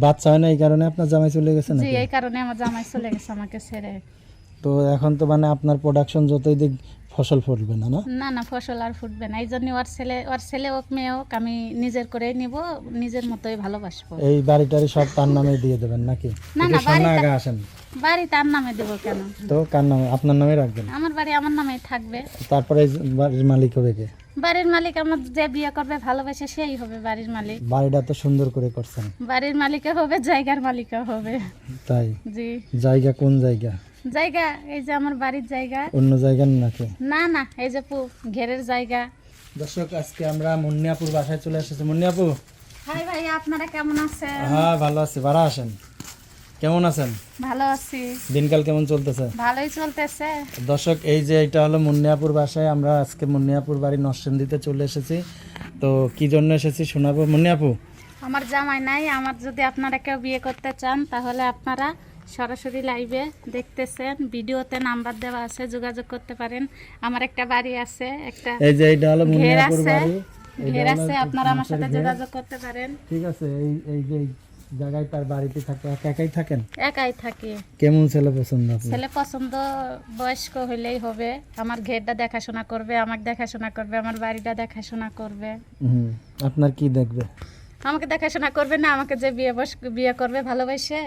বাচ্চা হয় না এই কারণে আপনার জামাই চলে গেছে জি এই কারণে আমার জামাই চলে গেছে আমাকে ছেড়ে। তো এখন তো মানে আপনার প্রোডাকশন যতই দিক ফসল ফুটবে না না? না না ফসল আর ফুটবে না। এই জন্য ওর ছেলে ওর ছেলে হোক মেয়ে হোক আমি নিজের করে নিব নিজের মতোই ভালোবাসবো। এই বাড়িটারি সব তার নামে দিয়ে দেবেন নাকি? না, না, বাড়িটা- আগে আসেন। বাড়ি তার নামে দেবো কেন? তো কার নামে? আপনার নামে রাখবেন? আমার বাড়ি আমার নামেই থাকবে। তারপরে বাড়ির মালিক হবে কে? বাড়ির মালিক আমার যে বিয়ে করবে ভালোবাসে সেই হবে বাড়ির মালিক। বাড়িটা তো সুন্দর করে করছেন। বাড়ির মালিকও হবে জায়গার মালিকও হবে। তাই? জি। জায়গা কোন জায়গা? জায়গা এই যে আমার বাড়ির জায়গা। অন্য জায়গা নাকি? না না এই যে পু ঘেরের জায়গা। দর্শক আজকে আমরা মুন্নিয়াপুর বাসায় চলে এসেছি। মুন্নিয়াপু? হাই ভাই আপনারা কেমন আছেন? হ্যাঁ ভালো আছি। ভাড়া আসেন। কেমন আছেন? ভালো আছি। দিনকাল কেমন চলতেছে? ভালোই চলতেছে। দর্শক এই যে এটা হলো মুন্নিয়াপুর বাসায় আমরা আজকে মুন্নিয়াপুর বাড়ি নরসিংদীতে চলে এসেছি। তো কি জন্য এসেছি শোনাবো? মুন্নিয়াপু? আমার জামাই নাই আমার যদি আপনারা কেউ বিয়ে করতে চান তাহলে আপনারা সরাসরি লাইভে দেখতেছেন ভিডিওতে নাম্বার দেওয়া আছে যোগাযোগ করতে পারেন। আমার একটা বাড়ি আছে একটা এই যে এটা হলো মুন্নিয়াপুর বাড়ি। ঘের আছে আপনারা আমার সাথে যোগাযোগ করতে পারেন। ঠিক আছে এই এই যে জায়গায় তার বাড়িতে থাকে একা একাই থাকেন? একাই থাকি। কেমন ছেলে পছন্দ আপনার? ছেলে পছন্দ বয়স্ক হইলেই হবে। আমার ঘেরটা দেখাশোনা করবে আমাকে দেখাশোনা করবে আমার বাড়িটা দেখাশোনা করবে। হুম আপনার কি দেখবে? আমাকে দেখাশোনা করবে না আমাকে যে বিয়ে বস বিয়ে করবে ভালোবাসে?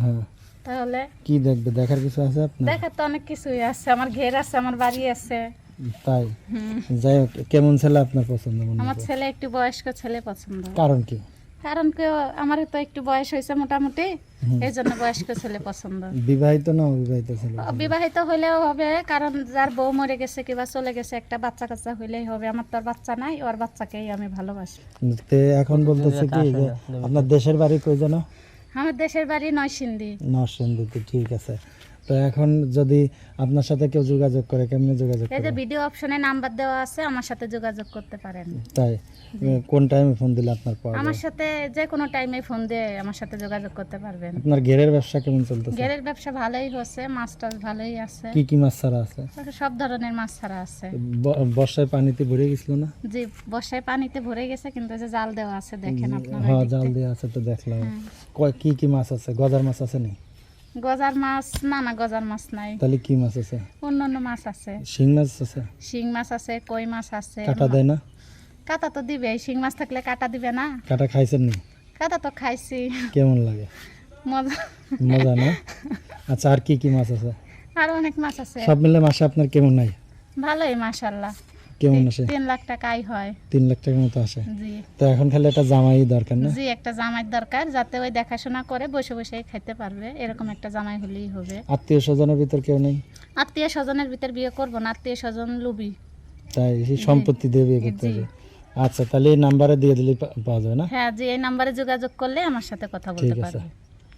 হ্যাঁ। তাহলে? কি দেখবে? দেখার কিছু আছে আপনার? দেখার তো অনেক কিছুই আছে আমার ঘের আছে আমার বাড়ি আছে। তাই? হুম। যাই হোক কেমন ছেলে আপনার পছন্দ মনে আমার ছেলে একটু বয়স্ক ছেলে পছন্দ। কারণ কি? কারণ কি আমার তো একটু বয়স হয়েছে মোটামুটি এই জন্য বয়স্ক ছেলে পছন্দ। বিবাহিত না অবিবাহিত ছেলে? বিবাহিত হইলেও হবে কারণ যার বউ মরে গেছে কিংবা চলে গেছে একটা বাচ্চা কাচ্চা হইলেই হবে। আমার তো আর বাচ্চা নাই ওর বাচ্চাকেই আমি ভালোবাসি। তে এখন বলতেছে কি যে আপনার দেশের বাড়ি কই যেন? আমার দেশের বাড়ি নয়সিন্দি নরসিংদীতে ঠিক আছে। তো এখন যদি আপনার সাথে কেউ যোগাযোগ করে কেমনে যোগাযোগ এই যে ভিডিও অপশনে নাম্বার দেওয়া আছে আমার সাথে যোগাযোগ করতে পারেন। তাই? কোন টাইমে ফোন দিলে আপনার পাওয়া আমার সাথে যে কোনো টাইমে ফোন দিয়ে আমার সাথে যোগাযোগ করতে পারবেন। আপনার ঘেরের ব্যবসা কেমন চলতেছে? গেরের ব্যবসা ভালোই হচ্ছে মাছ টাছ ভালোই আছে। কি কি মাছ ছাড়া আছে? সব ধরনের মাছ ছাড়া আছে। বর্ষায় পানিতে ভরে গেছিল না? জি বর্ষায় পানিতে ভরে গেছে কিন্তু যে জাল দেওয়া আছে দেখেন আপনারা হ্যাঁ জাল দেওয়া আছে তো দেখলাম। হ্যাঁ। কয় কি কি মাছ আছে? গজার মাছ আছে নি? গজার মাছ না না গজার মাছ নাই। তাহলে কি মাছ আছে? অন্য অন্য মাছ আছে। শিং মাছ আছে? শিং মাছ আছে কই মাছ আছে? কাটা দেয় না? কাটা তো দিবে শিং মাছ থাকলে কাটা দিবে না। কাটা খাইছেন নি? কাটা তো খাইছি। কেমন লাগে? মজা। মজা না? আচ্ছা আর কি কি মাছ আছে? আর অনেক মাছ আছে। সব মিলে মাসে আপনার কেমন নাই? ভালোই মাশাল্লাহ কেমন আসে? তিন লাখ টাকা আয় হয়। তিন লাখ টাকার মতো আসে? জি। তো এখন খালি একটা জামাই দরকার না? জি একটা জামাই দরকার যাতে ওই দেখাশোনা করে বসে বসে খাইতে পারবে। এরকম একটা জামাই হলেই হবে। আত্মীয় স্বজনের ভিতর কেউ নেই? আত্মীয় স্বজনের ভিতর বিয়ে করব না আত্মীয় স্বজন লুবি। তাই সেই সম্পত্তি দিয়ে বিয়ে করতে হবে। আচ্ছা তাহলে এই নাম্বারে দিয়ে দিলে পাওয়া যাবে না? হ্যাঁ যে এই নাম্বারে যোগাযোগ করলে আমার সাথে কথা বলতে পারবে।